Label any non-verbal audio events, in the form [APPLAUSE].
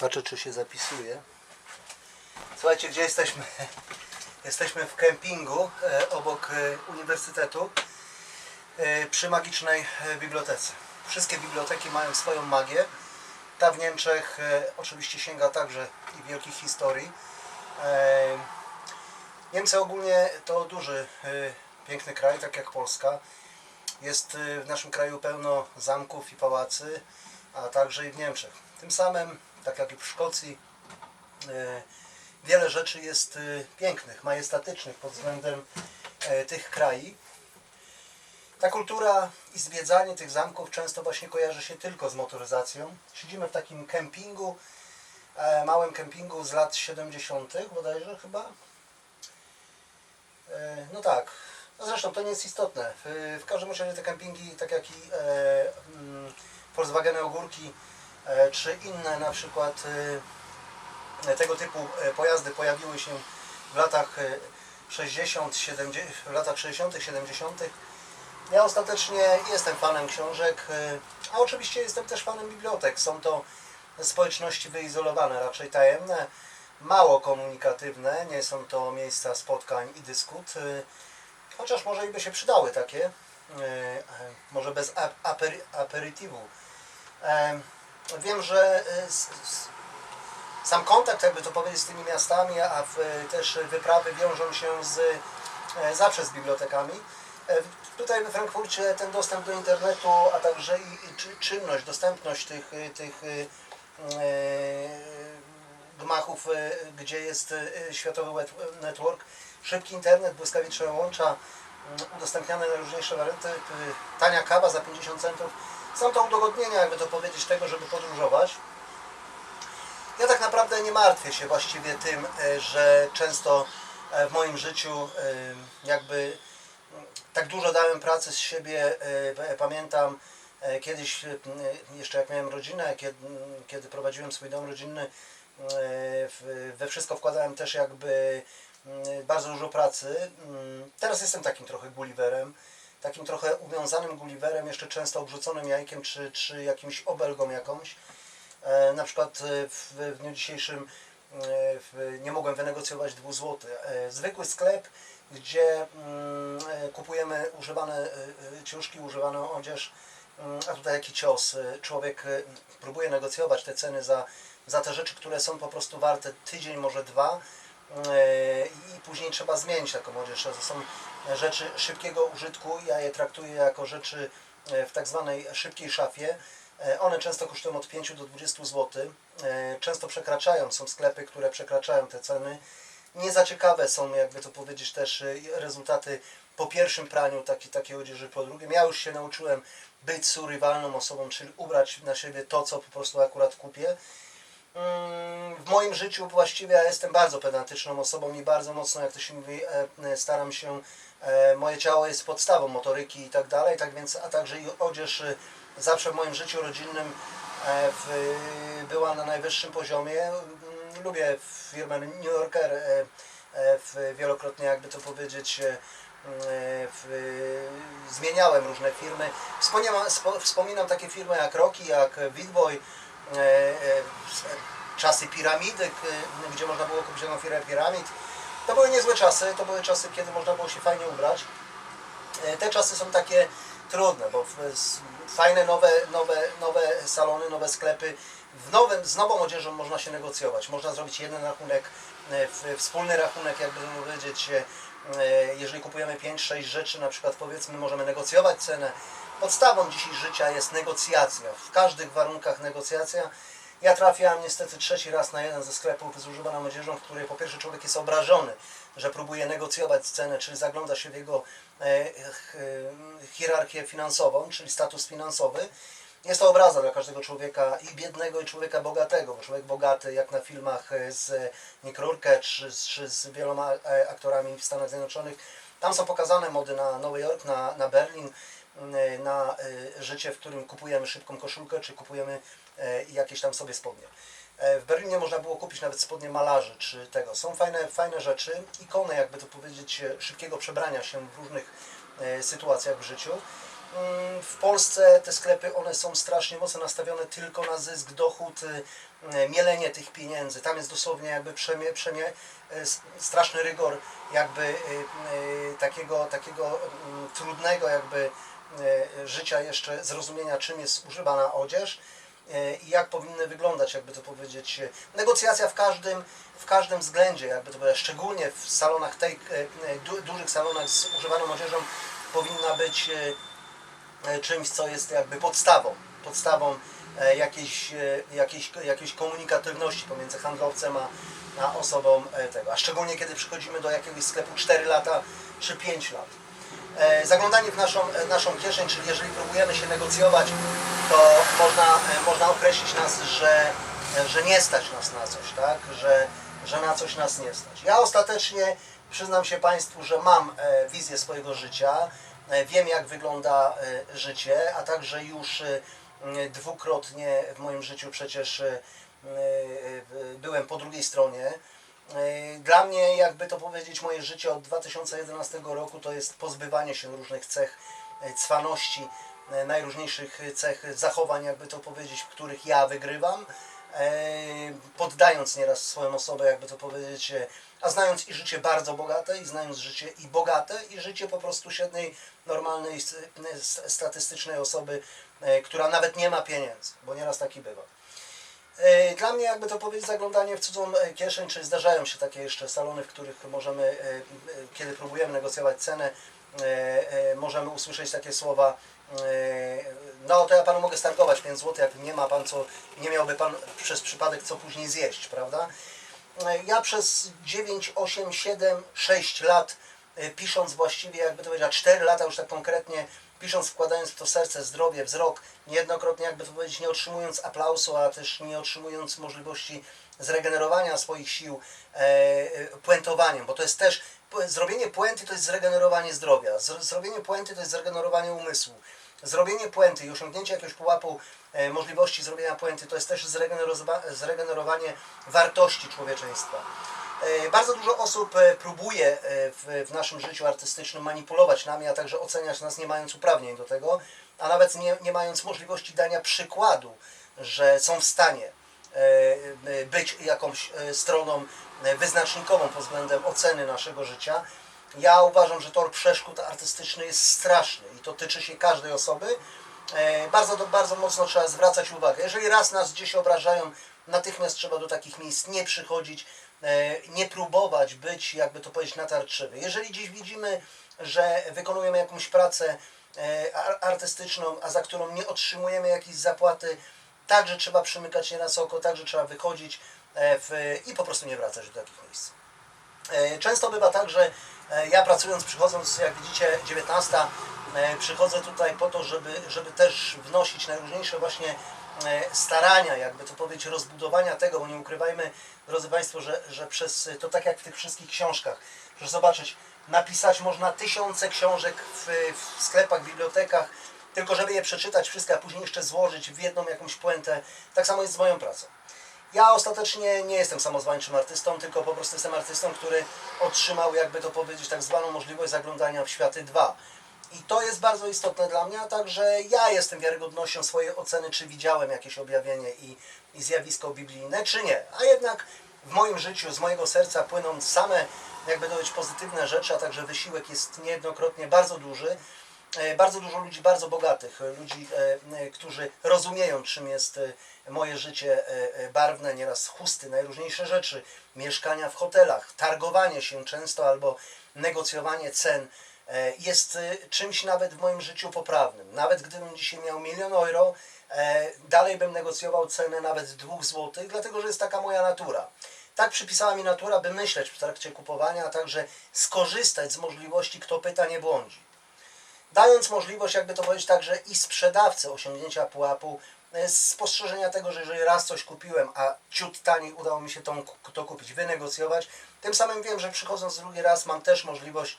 Patrzę, czy się zapisuje. Słuchajcie, gdzie jesteśmy? [LAUGHS] Jesteśmy w kempingu e, obok e, uniwersytetu e, przy magicznej bibliotece. Wszystkie biblioteki mają swoją magię. Ta w Niemczech oczywiście sięga także i wielkich historii. Niemcy ogólnie to duży, piękny kraj, tak jak Polska. Jest w naszym kraju pełno zamków i pałacy, a także i w Niemczech. Tym samym, tak jak i w Szkocji, e, wiele rzeczy jest e, pięknych, majestatycznych pod względem e, tych krajów. Ta kultura i zwiedzanie tych zamków często właśnie kojarzy się tylko z motoryzacją. Siedzimy w takim kempingu, małym kempingu z lat 70. bodajże chyba. No tak. No zresztą to nie jest istotne. W, każdym razie te kempingi, tak jak i mm, Volkswageny Ogórki, czy inne na przykład e, tego typu e, pojazdy pojawiły się w latach e, 60, 70, w latach 60., 70. Ja ostatecznie jestem fanem książek, e, a oczywiście jestem też fanem bibliotek. Są to społeczności wyizolowane, raczej tajemne, mało komunikatywne, nie są to miejsca spotkań i dyskut, e, chociaż może i by się przydały takie, e, e, może bez ap- aperi- aperitivu. Wiem, że e, sam kontakt, jakby to powiedzieć, z tymi miastami, a też wyprawy wiążą się z, e, zawsze z bibliotekami. E, Tutaj we Frankfurcie ten dostęp do internetu, a także i, i czy- czynność, dostępność tych, tych gmachów, gdzie jest światowy network, szybki internet, błyskawiczne łącza, udostępniane najróżniejsze warianty, e, tania kawa za 50 centów. Są to udogodnienia, jakby to powiedzieć, tego, żeby podróżować. Ja tak naprawdę nie martwię się właściwie tym, e, że często e, w moim życiu e, jakby mm, tak dużo dałem pracy z siebie. Pamiętam kiedyś, jeszcze jak miałem rodzinę, kiedy, prowadziłem swój dom rodzinny, we wszystko wkładałem też jakby bardzo dużo pracy. Mm, Teraz jestem takim trochę Gulliverem, takim trochę uwiązanym Gulliverem, jeszcze często obrzuconym jajkiem, czy, czy jakimś obelgą jakąś. E, Na przykład e, w, w dniu dzisiejszym e, nie mogłem wynegocjować 2 zł. Zwykły sklep, gdzie mm, kupujemy używane ciuszki, używaną odzież, mm, a tutaj jaki cios. Człowiek próbuje negocjować te ceny za, za te rzeczy, które są po prostu warte tydzień, może dwa i później trzeba zmienić taką odzież. To są rzeczy szybkiego użytku, ja je traktuję jako rzeczy e, w tak zwanej szybkiej szafie. E, One często kosztują od 5 do 20 zł. E, Często przekraczają, są sklepy, które przekraczają te ceny. Nie za ciekawe są, jakby to powiedzieć, też rezultaty po pierwszym praniu takiej, takiej odzieży, po drugim. Ja już się nauczyłem być survivalną osobą, czyli ubrać na siebie to, co po prostu akurat kupię. Mm, moim życiu właściwie ja jestem bardzo pedantyczną osobą i bardzo mocno, jak to się mówi, e, e, staram się, e, moje ciało jest podstawą motoryki i tak dalej, tak więc, a także i odzież zawsze w moim życiu rodzinnym w, była na najwyższym poziomie. Mm, Lubię firmę New Yorker, w, wielokrotnie jakby to powiedzieć, e, w, zmieniałem różne firmy. Wspominam, spo- wspominam takie firmy jak Rocky, jak Witboy, e, e, czasy piramidy, k- gdzie można było kupić jedną firmę piramid. To były niezłe czasy, to były czasy, kiedy można było się fajnie ubrać. E, Te czasy są takie trudne, bo fajne nowe, nowe, nowe salony, nowe sklepy. W nowym, z nową odzieżą można się negocjować. Można zrobić jeden rachunek, e, wspólny rachunek, jakby powiedzieć, e, jeżeli kupujemy 5-6 rzeczy, na przykład powiedzmy, możemy negocjować cenę. Podstawą dzisiaj życia jest negocjacja. W każdych warunkach negocjacja. Ja trafiałem niestety trzeci raz na jeden ze sklepów z używaną odzieżą, w której po pierwsze człowiek jest obrażony, że próbuje negocjować cenę, czyli zagląda się w jego e, e, hierarchię finansową, czyli status finansowy. Jest to obraza dla każdego człowieka i biednego, i człowieka bogatego, bo człowiek bogaty, jak na filmach e, z Nick czy, czy z wieloma aktorami w Stanach Zjednoczonych, tam są pokazane mody na Nowy Jork, na, na Berlin, na życie, w którym kupujemy szybką koszulkę, czy kupujemy e, jakieś tam sobie spodnie. E, W Berlinie można było kupić nawet spodnie malarzy, czy tego. Są fajne, fajne rzeczy, ikony, jakby to powiedzieć, e, szybkiego przebrania się w różnych sytuacjach w życiu. Mm, W Polsce te sklepy, one są strasznie mocno nastawione tylko na zysk, dochód, mielenie tych pieniędzy. Tam jest dosłownie jakby przemie, przemie, straszny rygor jakby takiego, takiego mm, trudnego jakby życia jeszcze zrozumienia, czym jest używana odzież i jak powinny wyglądać, jakby to powiedzieć, y, negocjacja w każdym, w każdym względzie, jakby to powiedzieć, szczególnie w salonach tej, du, dużych salonach z używaną odzieżą powinna być e, czymś, co jest jakby podstawą, podstawą e, jakiejś, e, jakiejś, jakiejś komunikatywności pomiędzy handlowcem a, a osobą e, tego. A szczególnie kiedy przychodzimy do jakiegoś sklepu 4 lata czy 5 lat. E, Zaglądanie w naszą, e, naszą kieszeń, czyli jeżeli próbujemy się negocjować, to można, e, można określić nas, że, że nie stać nas na coś, tak? Że, że na coś nas nie stać. Ja ostatecznie przyznam się Państwu, że mam wizję swojego życia, wiem jak wygląda życie, a także już dwukrotnie w moim życiu przecież byłem po drugiej stronie. E, Dla mnie, jakby to powiedzieć, moje życie od 2011 roku to jest pozbywanie się różnych cech e, cwaności, e, najróżniejszych cech zachowań, jakby to powiedzieć, w których ja wygrywam, poddając nieraz swoją osobę, jakby to powiedzieć, a znając i życie bardzo bogate, i znając życie i bogate, i życie po prostu średniej, normalnej, statystycznej osoby, która nawet nie ma pieniędzy, bo nieraz taki bywa. E, Dla mnie, jakby to powiedzieć, zaglądanie w cudzą e, kieszeń, czy zdarzają się takie jeszcze salony, w których możemy, e, kiedy próbujemy negocjować cenę, możemy usłyszeć takie słowa, no to ja panu mogę stargować 5 zł, jak nie ma pan co, nie miałby pan przez przypadek co później zjeść, prawda? Ja przez 9, 8, 7, 6 lat pisząc właściwie, jakby to powiedzieć, a 4 lata już tak konkretnie pisząc, wkładając w to serce, zdrowie, wzrok, niejednokrotnie jakby to powiedzieć, nie otrzymując aplausu, a też nie otrzymując możliwości zregenerowania swoich sił e, e, puentowaniem, bo to jest też, zrobienie puenty to jest zregenerowanie zdrowia, zrobienie puenty to jest zregenerowanie umysłu, zrobienie puenty i osiągnięcie jakiegoś pułapu e, możliwości zrobienia puenty to jest też zregenerowa- zregenerowanie wartości człowieczeństwa. E, Bardzo dużo osób e, próbuje e, w, naszym życiu artystycznym manipulować nami, a także oceniać nas nie mając uprawnień do tego, a nawet nie, nie mając możliwości dania przykładu, że są w stanie być jakąś stroną wyznacznikową pod względem oceny naszego życia. Ja uważam, że tor przeszkód artystyczny jest straszny i to tyczy się każdej osoby. Bardzo, bardzo mocno trzeba zwracać uwagę. Jeżeli raz nas gdzieś obrażają, natychmiast trzeba do takich miejsc nie przychodzić, nie próbować być, jakby to powiedzieć, natarczywy. Jeżeli gdzieś widzimy, że wykonujemy jakąś pracę e, ar- artystyczną, a za którą nie otrzymujemy jakiejś zapłaty, także trzeba przymykać na oko, także trzeba wychodzić e, w, i po prostu nie wracać do takich miejsc. E, Często bywa tak, że e, ja pracując, przychodząc, jak widzicie, 19, e, przychodzę tutaj po to, żeby, żeby też wnosić najróżniejsze właśnie e, starania, jakby to powiedzieć, rozbudowania tego, bo nie ukrywajmy, drodzy Państwo, że, że przez to tak jak w tych wszystkich książkach, proszę zobaczyć, napisać można tysiące książek w, w sklepach, bibliotekach, tylko żeby je przeczytać wszystkie, a później jeszcze złożyć w jedną jakąś puentę. Tak samo jest z moją pracą. Ja ostatecznie nie jestem samozwańczym artystą, tylko po prostu jestem artystą, który otrzymał, jakby to powiedzieć, tak zwaną możliwość zaglądania w światy 2. I to jest bardzo istotne dla mnie, a także ja jestem wiarygodnością swojej oceny, czy widziałem jakieś objawienie i, i zjawisko biblijne, czy nie. A jednak w moim życiu, z mojego serca płyną same, jakby to powiedzieć, pozytywne rzeczy, a także wysiłek jest niejednokrotnie bardzo duży. E, Bardzo dużo ludzi bardzo bogatych, ludzi, e, e, którzy rozumieją, czym jest moje życie barwne, nieraz chusty, najróżniejsze rzeczy, mieszkania w hotelach, targowanie się często albo negocjowanie cen jest e, czymś nawet w moim życiu poprawnym. Nawet gdybym dzisiaj miał milion euro, e, dalej bym negocjował cenę nawet dwóch złotych, dlatego że jest taka moja natura. Tak przypisała mi natura, by myśleć w trakcie kupowania, a także skorzystać z możliwości, kto pyta, nie błądzi dając możliwość, jakby to powiedzieć, także i sprzedawcy osiągnięcia pułapu, e, spostrzeżenia tego, że jeżeli raz coś kupiłem, a ciut taniej udało mi się tą, to kupić, wynegocjować, tym samym wiem, że przychodząc drugi raz mam też możliwość